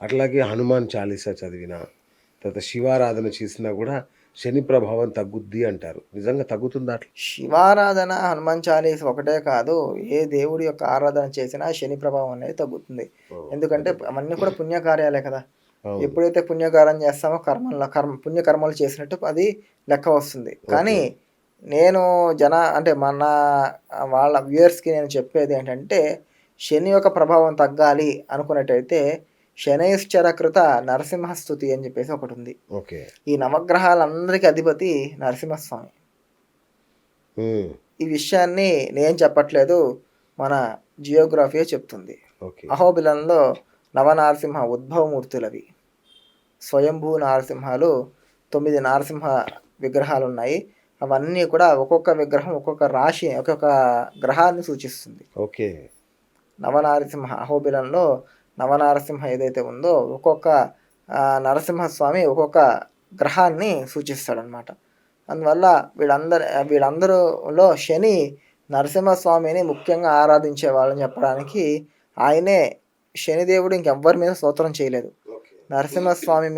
అట్లాగే హనుమాన్ చాలీసా చదివినా తర్వాత శివారాధన చేసినా కూడా శని ప్రభావం తగ్గుద్ది అంటారు. నిజంగా తగ్గుతుందా అట్లా? శివారాధన హనుమాన్ చాలీస్ ఒకటే కాదు ఏ దేవుడి యొక్క ఆరాధన చేసినా శని ప్రభావం అనేది తగ్గుతుంది. ఎందుకంటే అవన్నీ కూడా పుణ్యకార్యాలే కదా. ఎప్పుడైతే పుణ్యకార్యం చేస్తామో కర్మల్లో కర్మ పుణ్యకర్మలు చేసినట్టు అది లెక్క వస్తుంది. కానీ నేను జన అంటే మన వాళ్ళ వ్యూయర్స్కి నేను చెప్పేది ఏంటంటే శని యొక్క ప్రభావం తగ్గాలి అనుకున్నట్టయితే శనైశ్చరకృత నరసింహస్థుతి అని చెప్పేసి ఒకటి ఉంది ఓకే. ఈ నవగ్రహాలందరికీ అధిపతి నరసింహస్వామి. ఈ విషయాన్ని నేను చెప్పట్లేదు మన జియోగ్రఫీ చెప్తుంది. ఓకే. అహోబిలంలో నవనారసింహ ఉద్భవమూర్తులవి. స్వయంభూ నారసింహాలు తొమ్మిది నారసింహ విగ్రహాలు ఉన్నాయి అవన్నీ కూడా ఒక్కొక్క విగ్రహం ఒక్కొక్క రాశి ఒక్కొక్క గ్రహాన్ని సూచిస్తుంది. ఓకే. నవనారసింహ అహోబిలంలో నవనారసింహ ఏదైతే ఉందో ఒక్కొక్క నరసింహస్వామి ఒక్కొక్క గ్రహాన్ని సూచిస్తాడనమాట అందువల్ల వీళ్ళందరి వీళ్ళందరిలో శని నరసింహస్వామిని ముఖ్యంగా ఆరాధించే వాళ్ళని చెప్పడానికి ఆయనే శనిదేవుడు ఇంకెవ్వరి మీద స్తోత్రం చేయలేదు. నరసింహస్వామి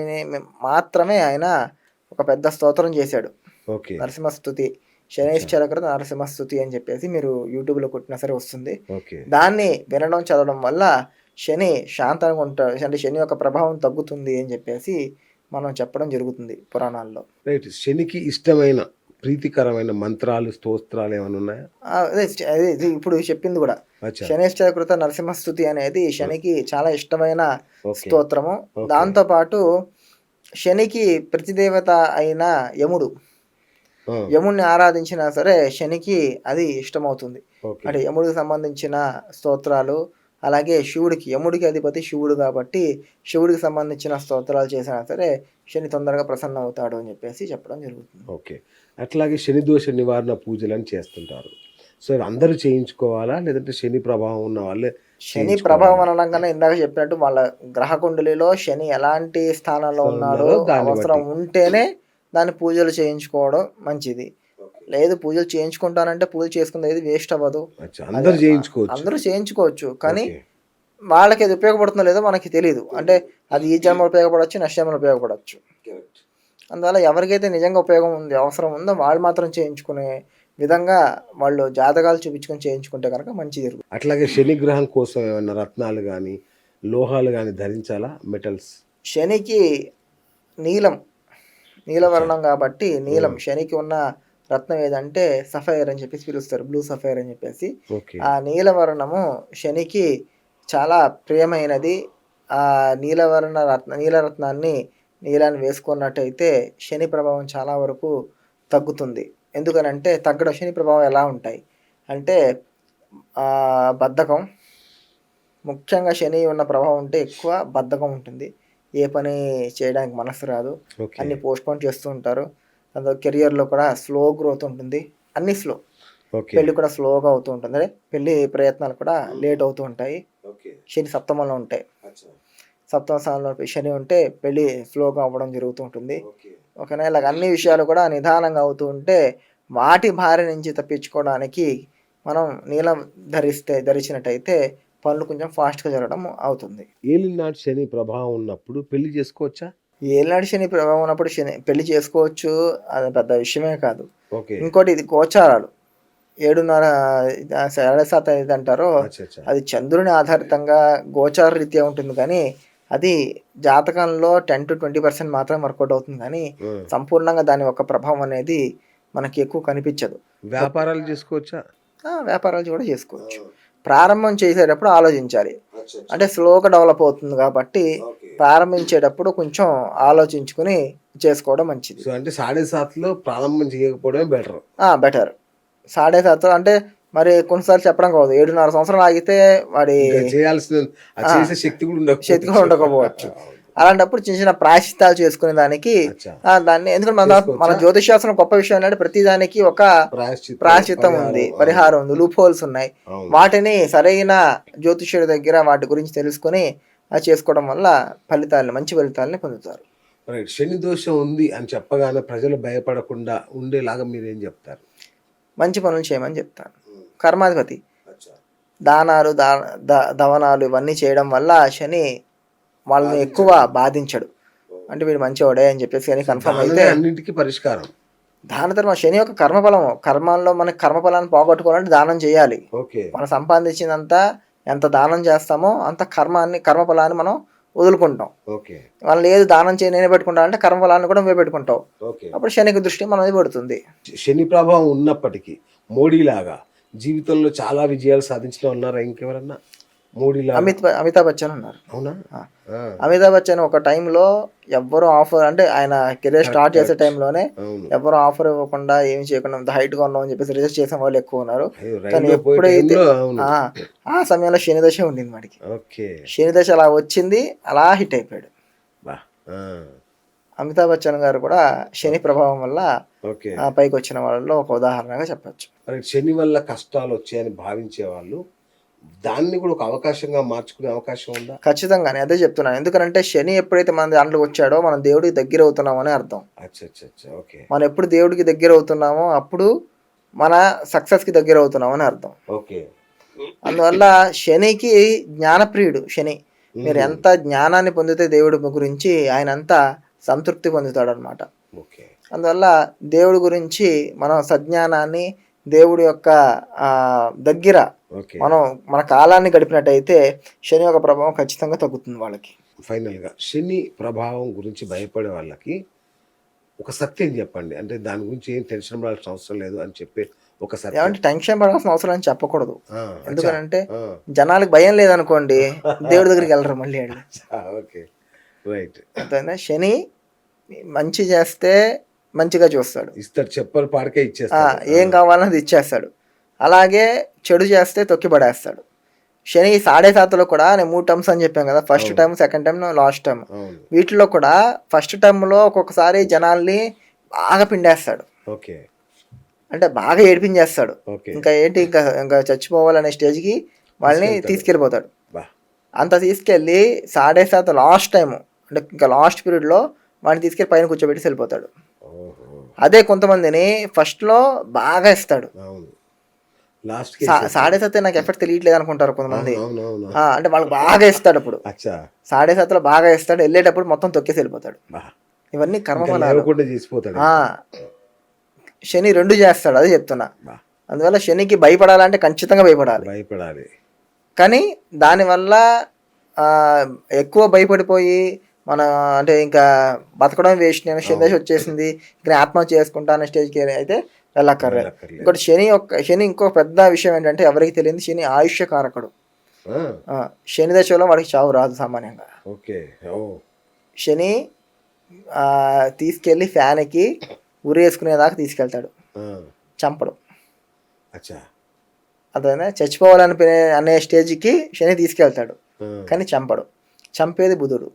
మాత్రమే ఆయన ఒక పెద్ద స్తోత్రం చేశాడు. ఓకే. నరసింహస్థుతి శనైశ్చరకృత నరసింహస్థుతి అని చెప్పేసి మీరు యూట్యూబ్లో కొట్టినా సరే వస్తుంది. దాన్ని వినడం చదవడం వల్ల శని శాంతంగా ఉంటాడు. అంటే శని యొక్క ప్రభావం తగ్గుతుంది అని చెప్పేసి మనం చెప్పడం జరుగుతుంది పురాణాల్లో. రైట్ శనికి ఇష్టమైన ప్రీతికరమైన మంత్రాలు స్తోత్రాలు ఏమైనా ఉన్నాయా? ఆ, అదే అదే ఇది ఇప్పుడు చెప్పింది కూడా. అచ్చా. శనేశ్వరకృత నరసింహస్థుతి అనేది శనికి చాలా ఇష్టమైన స్తోత్రము. దాంతోపాటు శనికి ప్రతిదేవత అయిన యముడు. యముడిని ఆరాధించినా సరే శనికి అది ఇష్టమవుతుంది. అంటే యముడికి సంబంధించిన స్తోత్రాలు అలాగే శివుడికి యముడికి అధిపతి శివుడు కాబట్టి శివుడికి సంబంధించిన స్తోత్రాలు చేసినా సరే శని తొందరగా ప్రసన్న అవుతాడు అని చెప్పేసి చెప్పడం జరుగుతుంది. ఓకే. అట్లాగే శని దోష నివారణ పూజలు అని చేస్తుంటారు. సో అందరూ చేయించుకోవాలా? లేదంటే శని ప్రభావం ఉన్న వాళ్ళే శని ప్రభావం అనడం కన్నా ఇందాక చెప్పినట్టు వాళ్ళ గ్రహ కుండలిలో శని ఎలాంటి స్థానంలో ఉన్నాడో అవసరం ఉంటేనే దాన్ని పూజలు చేయించుకోవడం మంచిది. లేదు పూజలు చేయించుకుంటానంటే పూజ చేసుకునేది వేస్ట్ అవ్వదు. అందరూ చేయించుకోవచ్చు. అందరూ చేయించుకోవచ్చు కానీ. వాళ్ళకి అది ఉపయోగపడుతుందో లేదో మనకి తెలియదు అంటే అది ఈ జన్మలో ఉపయోగపడవచ్చు నెక్స్ట్ జన్మలో ఉపయోగపడవచ్చు అందువల్ల ఎవరికైతే నిజంగా ఉపయోగం ఉంది అవసరం ఉందో వాళ్ళు మాత్రం చేయించుకునే విధంగా వాళ్ళు జాతకాలు చూపించుకొని చేయించుకుంటే కనుక మంచిది జరుగుతుంది. అట్లాగే శని గ్రహం కోసం ఏమైనా రత్నాలు కానీ లోహాలు కానీ ధరించాలా మెటల్స్ శనికి నీలం నీలవర్ణం కాబట్టి నీలం శనికి ఉన్న రత్నం ఏదంటే సఫైర్ అని చెప్పేసి పిలుస్తారు. బ్లూ సఫైర్ అని చెప్పేసి. ఆ నీలవర్ణము శనికి చాలా ప్రియమైనది. ఆ నీలవర్ణ రత్న నీలరత్నాన్ని నీలాన్ని వేసుకున్నట్టయితే శని ప్రభావం చాలా వరకు తగ్గుతుంది. ఎందుకనంటే తగ్గడం శని ప్రభావం ఎలా ఉంటాయి? అంటే బద్ధకం ముఖ్యంగా శని ఉన్న ప్రభావం ఉంటే ఎక్కువ బద్ధకం ఉంటుంది. ఏ పని చేయడానికి మనసు రాదు. అన్ని పోస్ట్పోన్ చేస్తూ ఉంటారు. అందులో కెరియర్లో కూడా స్లో గ్రోత్ ఉంటుంది. అన్ని స్లో. ఓకే. పెళ్ళి కూడా స్లోగా అవుతూ ఉంటుంది. అదే పెళ్ళి ప్రయత్నాలు కూడా లేట్ అవుతూ ఉంటాయి. శని సప్తమంలో ఉంటాయి. సప్తమ స్థానంలో శని ఉంటే పెళ్ళి స్లోగా అవ్వడం జరుగుతూ ఉంటుంది. ఓకే. ఓకేనా? ఇలాగ అన్ని విషయాలు కూడా నిదానంగా అవుతూ ఉంటే వాటి భార్య నుంచి తప్పించుకోవడానికి మనం నీలం ధరిస్తే ధరించినట్టయితే పనులు కొంచెం ఫాస్ట్గా జరగడం అవుతుంది. ఏలినాటి శని ప్రభావం ఉన్నప్పుడు పెళ్ళి చేసుకోవచ్చా? ఏళ్ళనాడు శని ప్రభావం ఉన్నప్పుడు శని పెళ్ళి చేసుకోవచ్చు అది పెద్ద విషయమే కాదు. ఇంకోటి ఇది గోచారాలు. ఏడున్నర ఆ, ఏడు శాతం ఏది అంటారో అది చంద్రుని ఆధారితంగా గోచార రీత్యా ఉంటుంది కానీ అది జాతకంలో టెన్ టు ట్వంటీ పర్సెంట్ మాత్రమే వర్కౌట్ అవుతుంది కానీ. సంపూర్ణంగా దాని యొక్క ప్రభావం అనేది మనకి ఎక్కువ కనిపించదు. వ్యాపారాలు చేసుకోవచ్చా? వ్యాపారాలు కూడా చేసుకోవచ్చు. ప్రారంభం చేసేటప్పుడు ఆలోచించాలి. అంటే స్లోగా డెవలప్ అవుతుంది కాబట్టి ప్రారంభించేటప్పుడు కొంచెం ఆలోచించుకుని చేసుకోవడం మంచిది సో అంటే సాడే సాత్లో ప్రారంభం చేయకపోవడమే బెటర్ బెటర్ సాడే సాత్ అంటే మరి కొన్నిసార్లు చెప్పడం కాదు ఏడున్నర సంవత్సరాలు ఆగితే వాడి చేయాల్సిన శక్తి కూడా ఉండకపోవచ్చు. శక్తి కూడా ఉండకపోవచ్చు. అలాంటప్పుడు చిన్న చిన్న ప్రాయశ్చిత్తాలు చేసుకునే దానికి దాన్ని ఎందుకంటే మన? మన జ్యోతిష్ శాస్త్రం గొప్ప విషయం ఏంటంటే ప్రతి దానికి ఒక ప్రాయశ్చిత్తం, ఉంది పరిహారం, ఉంది లూప్ హోల్స్ ఉన్నాయి. వాటిని సరైన జ్యోతిష్యుడి దగ్గర వాటి గురించి తెలుసుకొని అది చేసుకోవడం వల్ల ఫలితాలను మంచి ఫలితాలని పొందుతారు. రైట్. శని దోషం ఉంది అని చెప్పగానే ప్రజలు భయపడకుండా ఉండేలాగా మీరు ఏం చెప్తారు? మంచి పనులు చేయమని చెప్తాను. కర్మాధిపతి. దానాలు దా దవనాలు ఇవన్నీ చేయడం వల్ల శని వాళ్ళని ఎక్కువ బాధించడు. అంటే వీడు మంచివాడే అని చెప్పేసి కానీ కన్ఫర్మ్ అయితే అన్నింటికి పరిష్కారం. దాన ధర్మ శని యొక్క కర్మఫలం కర్మాల్లో మనకి కర్మఫలాన్ని పోగొట్టుకోవాలంటే దానం చేయాలి. ఓకే. మనం సంపాదించిందంతా ఎంత దానం చేస్తామో అంత కర్మాన్ని కర్మఫలాన్ని మనం వదులుకుంటాం. ఓకే. మనం లేదు దానం చేయి నేనే పెట్టుకుంటా అంటే కర్మఫలాన్ని కూడా నువ్వే పెట్టుకుంటావు. ఓకే. అప్పుడు శనికి దృష్టి మన మీద పడుతుంది శని ప్రభావం ఉన్నప్పటికీ మోడీలాగా జీవితంలో చాలా విజయాలు సాధించిన ఉన్నారా ఇంకెవరన్నా? అమిత్ అమితాబ్ బచ్చన్ ఉన్నారు అవునా? అమితాబ్ బచ్చన్ ఒక టైంలో ఎవ్వరు ఆఫర్ అంటే ఆయన కెరీర్ స్టార్ట్ చేసే టైంలోనే ఎవరు ఆఫర్ ఇవ్వకుండా ఏమి చేయకుండా ఇంత హైట్గా ఉన్నాం అని చెప్పేసి రిజెక్ట్ చేసిన వాళ్ళు ఎక్కువ ఉన్నారు. కానీ ఎప్పుడైతే ఆ, సమయంలో శని దశ ఉండింది వాడికి. ఓకే. శని దశ అలా వచ్చింది అలా హిట్ అయిపోయాడు. అమితాబ్ బచ్చన్ గారు కూడా శని ప్రభావం వల్ల ఓకే. ఆ, పైకి వచ్చిన వాళ్ళలో ఒక ఉదాహరణగా చెప్పొచ్చు. శని వల్ల కష్టాలు వచ్చాయని భావించే వాళ్ళు దాన్ని కూడా ఒక అవకాశంగా మార్చుకునే అవకాశం ఉందా? ఖచ్చితంగానే అదే చెప్తున్నాను. ఎందుకంటే శని ఎప్పుడైతే మన దాంట్లోకి వచ్చాడో మనం దేవుడికి దగ్గర అవుతున్నామని అర్థం. అచ్చా అచ్చా అచ్చా ఓకే. మనం ఎప్పుడు దేవుడికి దగ్గర అవుతున్నామో అప్పుడు మన సక్సెస్కి దగ్గర అవుతున్నామని అర్థం. ఓకే. అందువల్ల శనికి జ్ఞానప్రియుడు శని. మీరు ఎంత జ్ఞానాన్ని పొందితే దేవుడి గురించి ఆయన అంత సంతృప్తి పొందుతాడు అనమాట ఓకే. అందువల్ల దేవుడి గురించి మనం సజ్ఞానాన్ని దేవుడి యొక్క దగ్గర మనం మన కాలాన్ని గడిపినట్టయితే శని యొక్క ప్రభావం ఖచ్చితంగా తగ్గుతుంది వాళ్ళకి. ఫైనల్గా శని ప్రభావం గురించి భయపడే వాళ్ళకి ఒక సత్యం చెప్పండి. అంటే దాని గురించి ఏం టెన్షన్ పడాల్సిన అవసరం లేదు అని చెప్పే ఒక సత్యం. ఏమంటే టెన్షన్ పడాల్సిన అవసరం అని చెప్పకూడదు. ఎందుకంటే జనాలకు భయం లేదనుకోండి దేవుడి దగ్గరికి వెళ్ళరు మళ్ళీ ఓకే. రైట్? శని మంచి చేస్తే మంచిగా చూస్తాడు. ఇస్తాడు చెప్పలు పాడకే ఇచ్చేస్తాడు. ఏం కావాలన్నా అది ఇచ్చేస్తాడు. అలాగే చెడు చేస్తే తొక్కి పడేస్తాడు శని సాడే సాతులో కూడా నేను మూడు టర్మ్స్ అని చెప్పాను కదా first time second time last time అవును. వీటిలో కూడా ఫస్ట్ టర్మ్లో ఒక్కొక్కసారి జనాల్ని బాగా పిండేస్తాడు. ఓకే. అంటే బాగా ఏడిపించేస్తాడు. ఇంకా ఏంటి ఇంకా ఇంకా చచ్చిపోవాలనే స్టేజ్కి వాళ్ళని. తీసుకెళ్ళిపోతాడు. అంత తీసుకెళ్ళి సాడే సాత్ లాస్ట్ టైం అంటే ఇంకా లాస్ట్ పీరియడ్లో వాడిని తీసుకెళ్ళి పైన కూర్చోబెట్టి వెళ్ళిపోతాడు. అదే కొంతమందిని ఫస్ట్లో బాగా ఇస్తాడు లాస్ట్ సాడే సత్తే నాకు ఎఫెక్ట్ తెలియట్లేదు అనుకుంటారు కొంతమంది అంటే వాళ్ళకి బాగా ఇస్తాడు అప్పుడు. సాడే సత్తులో బాగా ఇస్తాడు. వెళ్ళేటప్పుడు మొత్తం తొక్కేసి వెళ్ళిపోతాడు. ఇవన్నీ కర్మఫలాలు. శని రెండు చేస్తాడు అదే చెప్తున్నా. అందువల్ల శనికి భయపడాలంటే ఖచ్చితంగా భయపడాలి. భయపడాలి. కానీ దానివల్ల ఎక్కువ భయపడిపోయి మన అంటే ఇంకా బతకడం వేస్ట్ నేను శని దశ వచ్చేసింది ఇంకా ఆత్మహత్య చేసుకుంటా అనే స్టేజ్కి అయితే వెళ్ళక్కర్లేదు. ఇంకోటి శని యొక్క శని ఇంకో పెద్ద విషయం ఏంటంటే ఎవరికి తెలియదు శని ఆయుష్య కారకుడు. శని దశలో వాడికి చావు రాదు సామాన్యంగా. ఓకే. ఓ. శని తీసుకెళ్ళి ఫ్యాన్కి ఉరేసుకునేదాకా తీసుకెళ్తాడు. చంపడు. అచ్చా. అదే చచ్చిపోవాలని అనే స్టేజ్కి శని తీసుకెళ్తాడు. కానీ చంపడు. చంపేది బుధుడు.